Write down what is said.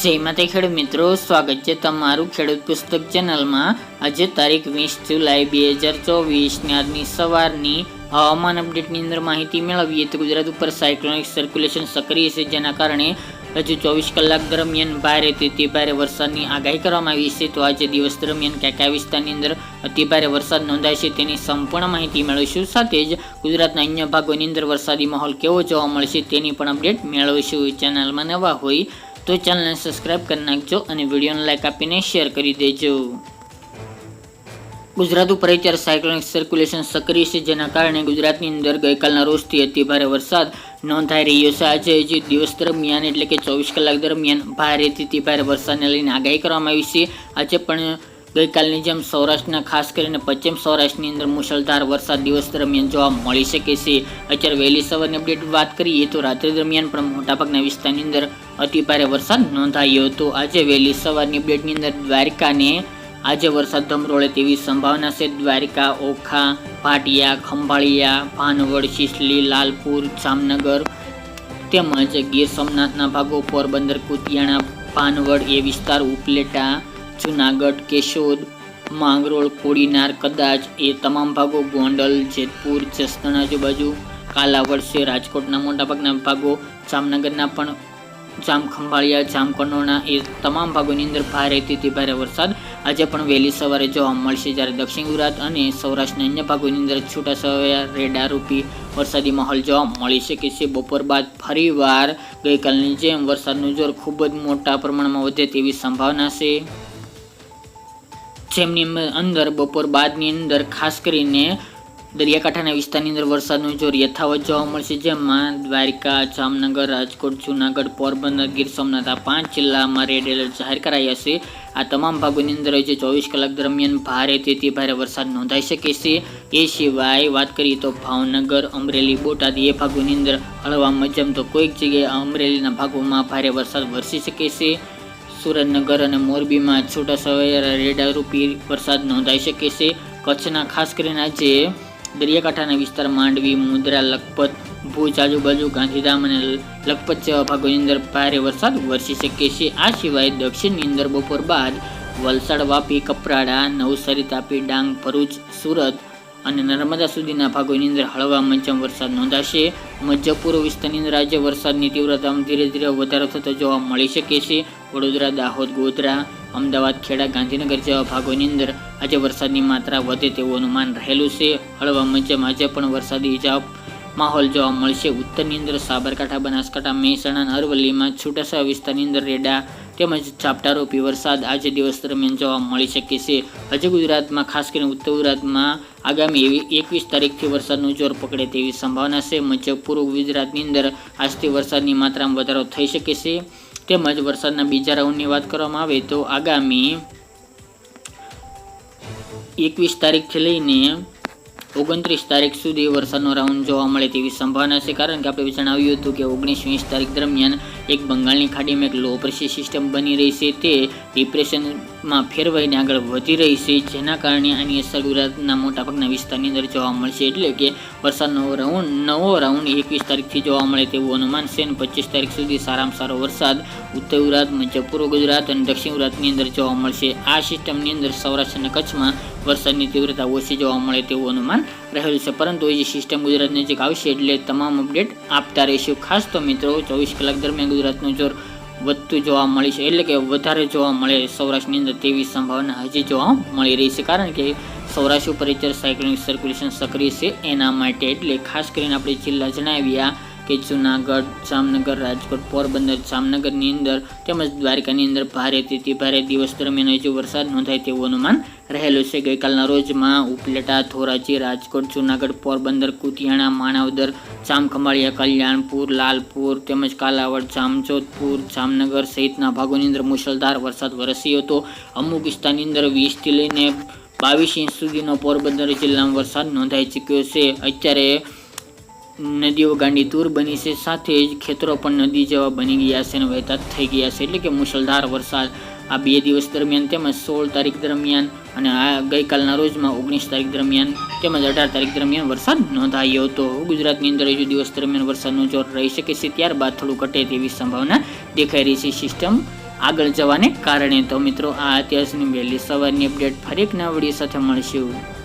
જય માતા ખેડૂત મિત્રો, સ્વાગત છે તમારું ખેડૂત પુસ્તક ચેનલમાં. આજે તારીખ વીસ જુલાઈ બે હજાર ચોવીસની આજની સવારની હવામાન અપડેટની અંદર માહિતી મેળવીએ તો ગુજરાત ઉપર સાયક્લોનિક સર્ક્યુલેશન સક્રિય છે, જેના કારણે હજુ ચોવીસ કલાક દરમિયાન ભારે તે ભારે વરસાદની આગાહી કરવામાં આવી છે. તો આજે દિવસ દરમિયાન કયા કયા વિસ્તારની અંદર અતિ ભારે વરસાદ નોંધાય છે તેની સંપૂર્ણ માહિતી મેળવીશું. સાથે જ ગુજરાતના અન્ય ભાગોની અંદર વરસાદી માહોલ કેવો જોવા મળશે તેની પણ અપડેટ મેળવીશું. ચેનલમાં નવા હોય તો ચેનલને સબસ્ક્રાઇબ કરી નાખજો અને વિડીયોને લાઇક આપીને શેર કરી દેજો. ગુજરાત ઉપર અત્યારે સાયક્લોનિક સર્ક્યુલેશન સક્રિય છે, જેના કારણે ગુજરાતની અંદર ગઈકાલના રોજથી અતિ ભારે વરસાદ નોંધાઈ રહ્યો છે. આજે જે દિવસ દરમિયાન, એટલે કે ચોવીસ કલાક દરમિયાન, ભારેથી અતિ ભારે વરસાદને લઈને આગાહી કરવામાં આવી છે. આજે પણ ગઈકાલની જેમ સૌરાષ્ટ્રના, ખાસ કરીને પશ્ચિમ સૌરાષ્ટ્રની અંદર મુશળધાર વરસાદ દિવસ દરમિયાન જોવા મળી શકે છે. અત્યારે વહેલી સવારની અપડેટ વાત કરીએ તો રાત્રિ દરમિયાન પણ મોટાભાગના વિસ્તારની અંદર અતિભારે વરસાદ નોંધાયો હતો. આજે વહેલી સવારની અપડેટની અંદર દ્વારકાને આજે વરસાદ ધમરોળે તેવી સંભાવના છે. દ્વારકા, ઓખા, ભાટિયા, ખંભાળિયા, ભાનવડ શિસલી લાલપુર, જામનગર તેમજ ગીર સોમનાથના ભાગો, પોરબંદર, કુતિયાણા, ભાનવડ એ વિસ્તાર ઉપલેટા જુનાગઢ, કેશોદ, માંગરોળ, કોડીનાર કદાચ એ તમામ ભાગો, ગોંડલ, જેતપુર, જસદણ આજુબાજુ, કાલાવડ છે, રાજકોટના મોટાભાગના ભાગો, જામનગરના પણ જામ ખંભાળિયા એ તમામ ભાગોની અંદર ભારેથી ભારે વરસાદ. આજે પણ વહેલી સવારે જોવા મળશે જ્યારે દક્ષિણ ગુજરાત અને સૌરાષ્ટ્રના અન્ય ભાગોની અંદર છૂટાછવાયા રેડારૂપી વરસાદી માહોલ જોવા મળી શકે છે. બપોર બાદ ફરીવાર ગઈકાલની જેમ વરસાદનું જોર ખૂબ જ મોટા પ્રમાણમાં વધે તેવી સંભાવના છે. જેમની અંદર બપોર બાદની અંદર ખાસ કરીને દરિયાકાંઠાના વિસ્તારની અંદર વરસાદનું જોર યથાવત જોવા મળશે, જેમાં દ્વારકા, જામનગર, રાજકોટ, જૂનાગઢ, પોરબંદર, ગીર સોમનાથ, આ પાંચ જિલ્લામાં રેડ એલર્ટ જાહેર કરાયા છે. આ તમામ ભાગોની અંદર જે ચોવીસ કલાક દરમિયાન ભારે તેથી ભારે વરસાદ નોંધાઈ શકે છે. એ સિવાય વાત કરીએ તો ભાવનગર, અમરેલી, બોટાદ એ ભાગોની અંદર હળવા મજમ તો કોઈક જગ્યાએ અમરેલીના ભાગોમાં ભારે વરસાદ વરસી શકે છે. સુરેન્દ્રનગર અને મોરબીમાં છૂટા સવાયા રેડારૂપી વરસાદ નોંધાઈ શકે છે. કચ્છના ખાસ કરીને આજે દરિયાકાંઠાના વિસ્તાર માંડવી, મુદ્રા, લખપત, ભુજ, આજુબાજુ ગાંધીધામ અને લખપત જેવા ભાગોની અંદર ભારે વરસાદ વરસી શકે છે. આ સિવાય દક્ષિણની અંદર બપોર બાદ વલસાડ, વાપી, કપરાડા, નવસારી, તાપી, ડાંગ, ભરૂચ, સુરત અને નર્મદા સુધીના ભાગોની અંદર હળવા મધ્યમ વરસાદ નોંધાશે. મધ્ય પૂર્વ વિસ્તારની અંદર આજે વરસાદની તીવ્રતામાં ધીરે ધીરે વધારો થતો જોવા મળી શકે છે. વડોદરા, દાહોદ, ગોધરા, અમદાવાદ, ખેડા, ગાંધીનગર જેવા ભાગોની અંદર આજે વરસાદની માત્રા વધે તેવું અનુમાન રહેલું છે. હળવા મધ્યમ આજે પણ વરસાદી ઇજા માહોલ જોવા મળશે. ઉત્તરની અંદર સાબરકાંઠા, બનાસકાંઠા મહેસાણા અરવલ્લીમાં છૂટાછવાયા વિસ્તારની અંદર રેડા તેમજ ઝાપટારૂપી વરસાદ આજે દિવસ દરમિયાન જોવા મળી શકે છે. હજુ ગુજરાતમાં, ખાસ કરીને ઉત્તર ગુજરાતમાં, આગામી એવી એકવીસ તારીખથી વરસાદનું જોર પકડે તેવી સંભાવના છે. મધ્ય પૂર્વ ગુજરાતની અંદર આજથી વરસાદની માત્રામાં વધારો થઈ શકે છે. તેમજ વરસાદના બીજા રાઉન્ડની વાત કરવામાં આવે તો આગામી એકવીસ તારીખથી લઈને ઓગણત્રીસ તારીખ સુધી વરસાદનો રાઉન્ડ જોવા મળે તેવી સંભાવના છે. કારણ કે આપણે જણાવ્યું હતું કે ઓગણીસ વીસ તારીખ દરમિયાન એક બંગાળની ખાડીમાં એક લો પ્રેશર સિસ્ટમ બની રહી છે. તે ડિપ્રેશનમાં ફેરવાઈને આગળ વધી રહી છે, જેના કારણે આની અસર ગુજરાતના મોટાભાગના વિસ્તારની અંદર જોવા મળશે. એટલે કે વરસાદનો રાઉન્ડ નવો રાઉન્ડ એકવીસ તારીખથી જોવા મળે તેવું અનુમાન છે અને પચીસ તારીખ સુધી સારામાં સારો વરસાદ ઉત્તર ગુજરાત, મધ્ય પૂર્વ ગુજરાત અને દક્ષિણ ગુજરાતની અંદર જોવા મળશે. આ સિસ્ટમની અંદર સૌરાષ્ટ્ર અને કચ્છમાં વરસાદની તીવ્રતા ઓછી જોવા મળે તેવું અનુમાન રહેલું છે. પરંતુ એ સિસ્ટમ ગુજરાત નજીક આવશે એટલે તમામ અપડેટ આપતા રહીશું. ખાસ તો મિત્રો, ચોવીસ કલાક દરમિયાન ગુજરાતનું જોર વધતું જોવા મળી છે. એટલે કે વધારે જોવા મળે સૌરાષ્ટ્રની અંદર તેવી સંભાવના હજી જોવા મળી રહી છે. કારણ કે સૌરાષ્ટ્ર ઉપર સાયક્લોનિક સર્ક્યુલેશન સક્રિય છે એના માટે. એટલે ખાસ કરીને આપણે જિલ્લા જણાવ્યા કે જુનાગઢ, જામનગર રાજકોટ, પોરબંદર, જામનગરની અંદર તેમજ દ્વારકાની અંદર ભારેથી ભારે દિવસ દરમિયાન હજુ વરસાદ નોંધાય તેવું અનુમાન રહેલું છે. ગઈકાલના રોજમાં ઉપલેટા, ધોરાજી, રાજકોટ, જુનાગઢ, પોરબંદર, કુતિયાણા, માણાવદર, જામખંભાળિયા, કલ્યાણપુર, લાલપુર તેમજ કાલાવડ, જામજોધપુર, જામનગર સહિતના ભાગોની અંદર મુશળધાર વરસાદ વરસ્યો હતો. અમુક વિસ્તારની અંદર વીસથી લઈને બાવીસ ઇંચ સુધીનો પોરબંદર જિલ્લામાં વરસાદ નોંધાઈ ચૂક્યો છે. અત્યારે નદીઓ ગાંડી દૂર બની છે. સાથે જ ખેતરો પણ નદી જેવા બની ગયા છે અને વહેતા થઈ ગયા છે. એટલે કે મુશળધાર વરસાદ આ બે દિવસ દરમિયાન તેમજ સોળ તારીખ દરમિયાન અને આ ગઈકાલના રોજમાં ઓગણીસ તારીખ દરમિયાન તેમજ અઢાર તારીખ દરમિયાન વરસાદ નોંધાયો હતો. ગુજરાતની અંદર હજુ દિવસ દરમિયાન વરસાદનો જોર રહી શકે છે. ત્યારબાદ થોડું ઘટે તેવી સંભાવના દેખાઈ રહી છે. સિસ્ટમ આગળ જવાને કારણે તો મિત્રો આ અત્યાર વહેલી સવારની અપડેટ ફરી એક નવા સાથે મળશું.